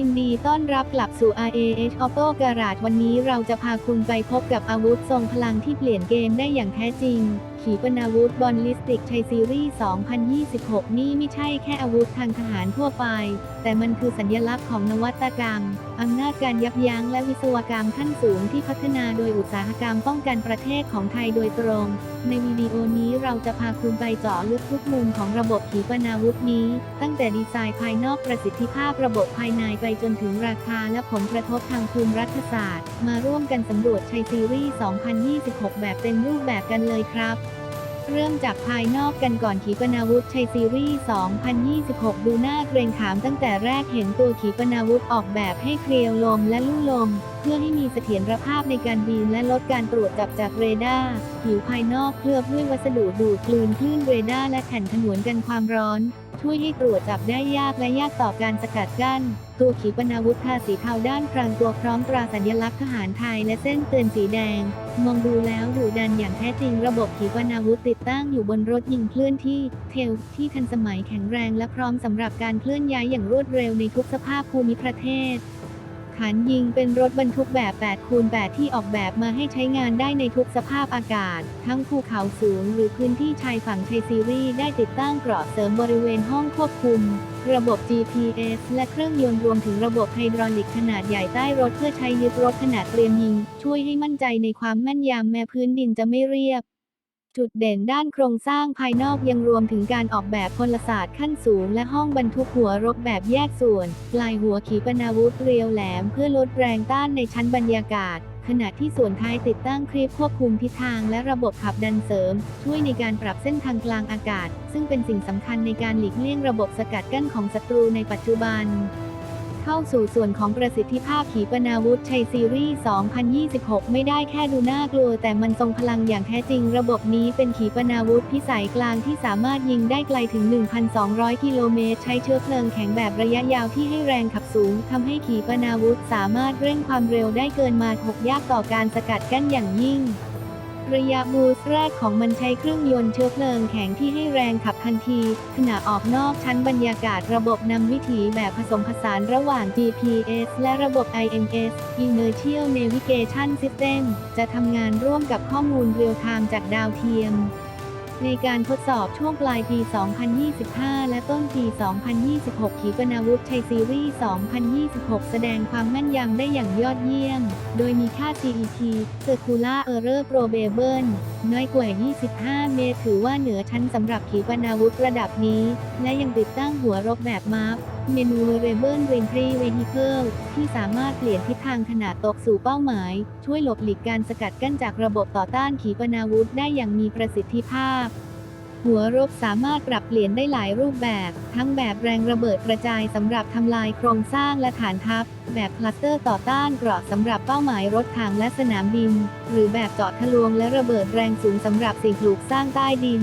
ยินดีต้อนรับกลับสู่ RAH Auto Garage วันนี้เราจะพาคุณไปพบกับอาวุธทรงพลังที่เปลี่ยนเกมได้อย่างแท้จริงขีปนาวุธบอลลิสติกชัยซีรีส์ 2026 นี่ไม่ใช่แค่อาวุธทางทหารทั่วไป แต่มันคือสัญลักษณ์ของนวัตกรรม อำนาจการยับยั้งและวิศวกรรมขั้นสูงที่พัฒนาโดยอุตสาหกรรมป้องกันประเทศของไทยโดยตรง ในวิดีโอนี้เราจะพาคุณไปเจาะลึกทุกมุมของระบบขีปนาวุธนี้ ตั้งแต่ดีไซน์ภายนอกประสิทธิภาพระบบภายในไปจนถึงราคาและผลกระทบทางภูมิรัฐศาสตร์ มาร่วมกันสำรวจชัยซีรีส์ 2026 แบบเต็มรูปแบบกันเลยครับ เริ่มจากภายนอกกันก่อนขีปนาวุธชัยซีรีส์ 2026 ดูหน้าเกรงขามตั้งแต่แรกเห็นตัวขีปนาวุธออกแบบให้เคลียวลมและลู่ลม เพื่อให้มีเสถียรภาพในการบินและลดการตรวจจับจากเรดาร์ผิวภายนอกเคลือบด้วยวัสดุดูดกลืนคลื่นเรดาร์และแผ่นผนวนกันความร้อน ช่วยให้ตรวจจับได้ยากและยากต่อการสกัดกั้น ตัวขีปนาวุธทาสีเทาด้านกลางตัวพร้อมตราสัญลักษณ์ทหารไทยและเส้นเตือนสีแดง มองดูแล้วดุดันอย่างแท้จริง ระบบขีปนาวุธติดตั้งอยู่บนรถยิงเคลื่อนที่เทลที่ทันสมัยแข็งแรงและพร้อมสำหรับการเคลื่อนย้ายอย่างรวดเร็วในทุกสภาพภูมิประเทศ ฐานยิงเป็นรถบรรทุกแบบ8คูณ8ที่ออกแบบมาให้ใช้งานได้ในทุกสภาพอากาศ ทั้งภูเขาสูงหรือพื้นที่ชายฝั่งไทยซีรีส์ได้ติดตั้งเกราะเสริมบริเวณห้องควบคุม ระบบ GPS และเครื่องยนต์รวมถึงระบบไฮดรอลิกขนาดใหญ่ใต้รถเพื่อใช้ยึดรถขนาดเตรียมยิง ช่วยให้มั่นใจในความแม่นยำแม้พื้นดินจะไม่เรียบ จุดเด่นด้านโครงสร้างภายนอกยังรวมถึงการออกแบบพลศาสตร์ขั้นสูง และห้องบรรทุกหัวรบแบบแยกส่วน ปลายหัวขีปนาวุธเรียวแหลมเพื่อลดแรงต้านในชั้นบรรยากาศ ขณะที่ส่วนท้ายติดตั้งครีบควบคุมทิศทางและระบบขับดันเสริม ช่วยในการปรับเส้นทางกลางอากาศ ซึ่งเป็นสิ่งสำคัญในการหลีกเลี่ยงระบบสกัดกั้นของศัตรูในปัจจุบัน เข้าสู่ส่วนของประสิทธิภาพขีปนาวุธชัยซีรีส์ 2026 ไม่ได้แค่ดูน่ากลัว แต่มันทรงพลังอย่างแท้จริง ระบบนี้เป็นขีปนาวุธพิสัยกลางที่สามารถยิงได้ไกลถึง 1,200 กิโลเมตร ใช้เชื้อเพลิงแข็งแบบระยะยาวที่ให้แรงขับสูงทำให้ขีปนาวุธสามารถเร่งความเร็วได้เกินมา 6 ยากต่อการสกัดกั้นอย่างยิ่ง ระยะบูสแรกของมันใช้เครื่องยนต์เชื้อเพลิงแข็งที่ให้แรงขับทันที ขณะออกนอกชั้นบรรยากาศระบบนำวิถีแบบผสมผสานระหว่าง GPS และระบบ IMS Inertial Navigation System จะทำงานร่วมกับข้อมูลเรียลไทม์จากดาวเทียม ในการทดสอบช่วงปลายปี 2025 และต้นปี 2026 ขีปนาวุธชัยซีรีส์ 2026 แสดงความแม่นยำได้อย่างยอดเยี่ยม โดยมีค่า CET Circular Error Probable น้อยกว่า 25 เมตร ถือว่าเหนือชั้นสำหรับขีปนาวุธระดับนี้ และยังติดตั้งหัวรบแบบมาร์ Maneuverable Entry Vehicle ที่สามารถเปลี่ยนทิศทางขณะตกสู่เป้าหมาย ช่วยหลบหลีกการสกัดกั้นจากระบบต่อต้านขีปนาวุธได้อย่างมีประสิทธิภาพ หัวรบสามารถปรับเปลี่ยนได้หลายรูปแบบ ทั้งแบบแรงระเบิดกระจายสำหรับทำลายโครงสร้างและฐานทัพ แบบคลัสเตอร์ต่อต้านเกราะสำหรับเป้าหมายรถถังและสนามบิน หรือแบบเจาะทะลวงและระเบิดแรงสูงสำหรับสิ่งปลูกสร้างใต้ดิน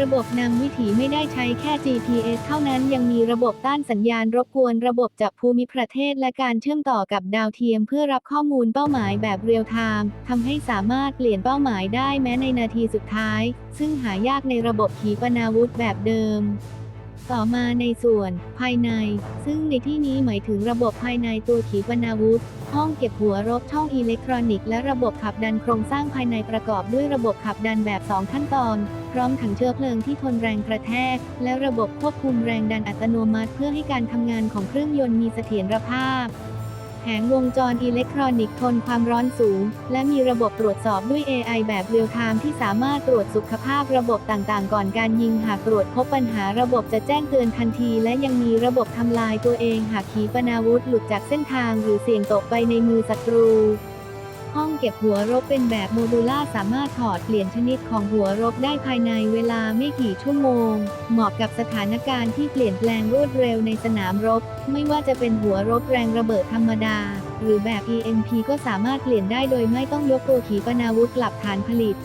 ระบบนำวิถีไม่ได้ใช้แค่ GPS เท่านั้นยังมีระบบต้านสัญญาณรบกวนระบบจับภูมิประเทศและการเชื่อมต่อกับดาวเทียมเพื่อรับข้อมูลเป้าหมายแบบเรียลไทม์ทำให้สามารถเปลี่ยนเป้าหมายได้แม้ในนาทีสุดท้าย ซึ่งหายากในระบบขีปนาวุธแบบเดิม ต่อมาในส่วนภายใน ซึ่งในที่นี้หมายถึงระบบภายในตัวขีปนาวุธ ห้องเก็บหัวรบช่องอิเล็กทรอนิกส์และระบบขับดันโครงสร้างภายในประกอบด้วยระบบขับดันแบบ 2 ขั้นตอน พร้อมถังเชื้อเพลิงที่ทนแรงกระแทก และระบบควบคุมแรงดันอัตโนมัติ เพื่อให้การทำงานของเครื่องยนต์มีเสถียรภาพ แผงวงจรอิเล็กทรอนิกส์ทนความร้อนสูง และมีระบบตรวจสอบด้วย AI แบบเรียลไทม์ที่สามารถตรวจสุขภาพระบบต่างๆ ก่อนการยิงหากตรวจพบปัญหาระบบจะแจ้งเตือนทันที และยังมีระบบทำลายตัวเองหากขีปนาวุธหลุดจากเส้นทางหรือเสี่ยงตกไปในมือศัตรู เก็บหัวรบเป็นแบบโมดูล่าสามารถถอดเปลี่ยนชนิดของหัวรบได้ภายในเวลาไม่กี่ชั่วโมง เหมาะกับสถานการณ์ที่เปลี่ยนแปลงรวดเร็วในสนามรบ ไม่ว่าจะเป็นหัวรบแรงระเบิดธรรมดา หรือแบบ EMP ก็สามารถเปลี่ยนได้โดยไม่ต้องยกตัวขีปนาวุธกลับฐานผลิต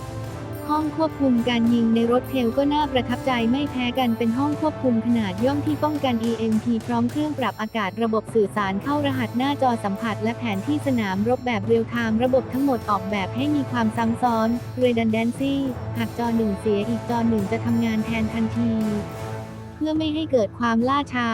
ห้องควบคุมการยิงในรถเทลก็น่าประทับใจไม่แพ้กันเป็นห้องควบคุมขนาดย่อมที่ป้องกัน EMP พร้อมเครื่องปรับอากาศระบบสื่อสารเข้ารหัสหน้าจอสัมผัส และแผนที่สนามรบแบบเรียลไทม์ระบบทั้งหมดออกแบบให้มีความซ้ำซ้อน redundancy หากจอหนึ่งเสียอีกจอหนึ่งจะทำงานแทนทันที เพื่อไม่ให้เกิดความล่าช้า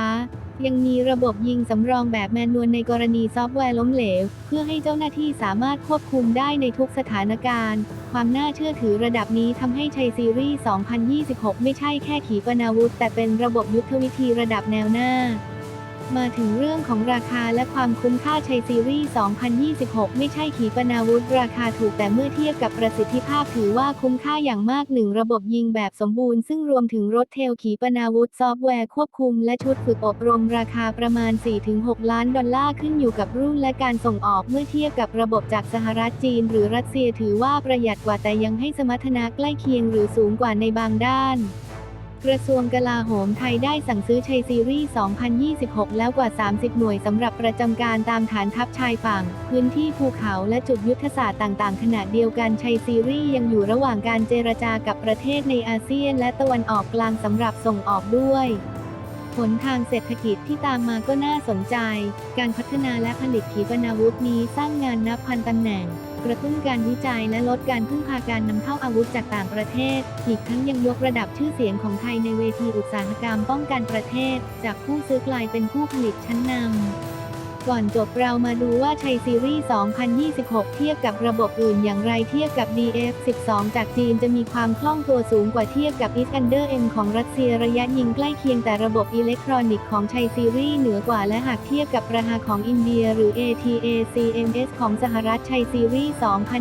ยังมีระบบยิงสำรองแบบแมนนวลในกรณีซอฟต์แวร์ล้มเหลว เพื่อให้เจ้าหน้าที่สามารถควบคุมได้ในทุกสถานการณ์ ความน่าเชื่อถือระดับนี้ทำให้ชัยซีรีส์ 2026 ไม่ใช่แค่ขีปนาวุธ แต่เป็นระบบยุทธวิธีระดับแนวหน้า มาถึงเรื่องของราคาและความคุ้มค่าชัยซีรีส์ 2026 ไม่ใช่ขีปนาวุธราคาถูกแต่เมื่อเทียบกับประสิทธิภาพถือว่าคุ้มค่าอย่างมากหนึ่งระบบยิงแบบสมบูรณ์ซึ่งรวมถึงรถเทลขีปนาวุธซอฟต์แวร์ควบคุมและชุดฝึกอบรมราคาประมาณ 4-6 ล้านดอลลาร์ขึ้นอยู่กับรุ่นและการส่งออกเมื่อเทียบกับระบบจากสหรัฐจีน หรือรัสเซียถือว่าประหยัดกว่าแต่ยังให้สมรรถนะใกล้เคียงหรือสูงกว่าในบางด้าน กระทรวงกลาโหมไทยได้สั่งซื้อชัยซีรีส์ 2026 แล้วกว่า 30 หน่วยสำหรับประจำการตามฐานทัพชายฝั่ง พื้นที่ภูเขาและจุดยุทธศาสตร์ต่างๆ ขณะเดียวกันชัยซีรีส์ยังอยู่ระหว่างการเจรจากับประเทศในอาเซียน และตะวันออกกลางสำหรับส่งออกด้วยผลทางเศรษฐกิจที่ตามมาก็น่าสนใจ การพัฒนาและผลิตขีปนาวุธนี้สร้างงานนับพันตำแหน่ง กระตุ้นการวิจัยและลดการพึ่งพาการนำเข้าอาวุธจากต่างประเทศ อีกทั้งยังยกระดับชื่อเสียงของไทยในเวทีอุตสาหกรรมป้องกันประเทศ จากผู้ซื้อกลายเป็นผู้ผลิตชั้นนำ ก่อนจบเรามาดูว่าชัยซีรีส์ 2026 เทียบกับระบบอื่นอย่างไรเทียบกับ DF12 จากจีนจะมีความคล่องตัวสูงกว่าเทียบกับ Iskander M ของรัสเซียระยะยิงใกล้เคียงแต่ระบบอิเล็กทรอนิกส์ของชัยซีรีส์เหนือกว่าและหากเทียบกับประหาของอินเดียหรือ ATACMS ของสหรัฐชัยซีรีส์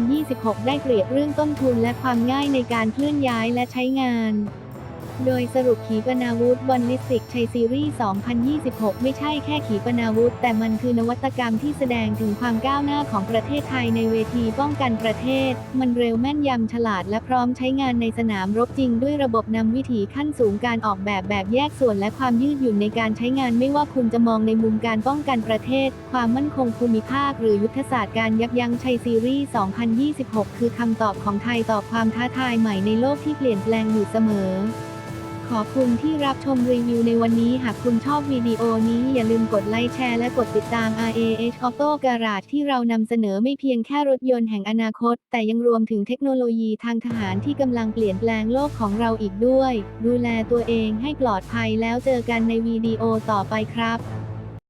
2026 ได้เปรียบเรื่องต้นทุนและความง่ายในการเคลื่อนย้ายและใช้งาน โดยสรุปขีปนาวุธบอลลิสติกชัยซีรีส์ 2026 ไม่ใช่แค่ขีปนาวุธ แต่มันคือนวัตกรรมที่แสดงถึงความก้าวหน้าของประเทศไทยในเวทีป้องกันประเทศ มันเร็วแม่นยำฉลาดและพร้อมใช้งานในสนามรบจริงด้วยระบบนำวิถีขั้นสูงการออกแบบแบบแยกส่วนและความยืดหยุ่นในการใช้งานไม่ว่าคุณจะมองในมุมการป้องกันประเทศ ความมั่นคงภูมิภาค หรือยุทธศาสตร์การยับยั้งชัยซีรีส์ 2026 คือคำตอบของไทยต่อความท้าทายใหม่ในโลกที่เปลี่ยนแปลงอยู่เสมอ ขอบคุณที่รับชมรีวิวในวันนี้ หากคุณชอบวิดีโอนี้อย่าลืมกดไลค์แชร์และกดติดตาม RAH Auto Garage ที่เรานำเสนอไม่เพียงแค่รถยนต์แห่งอนาคต แต่ยังรวมถึงเทคโนโลยีทางทหารที่กำลังเปลี่ยนแปลงโลกของเราอีกด้วย ดูแลตัวเองให้ปลอดภัยแล้วเจอกันในวิดีโอต่อไปครับ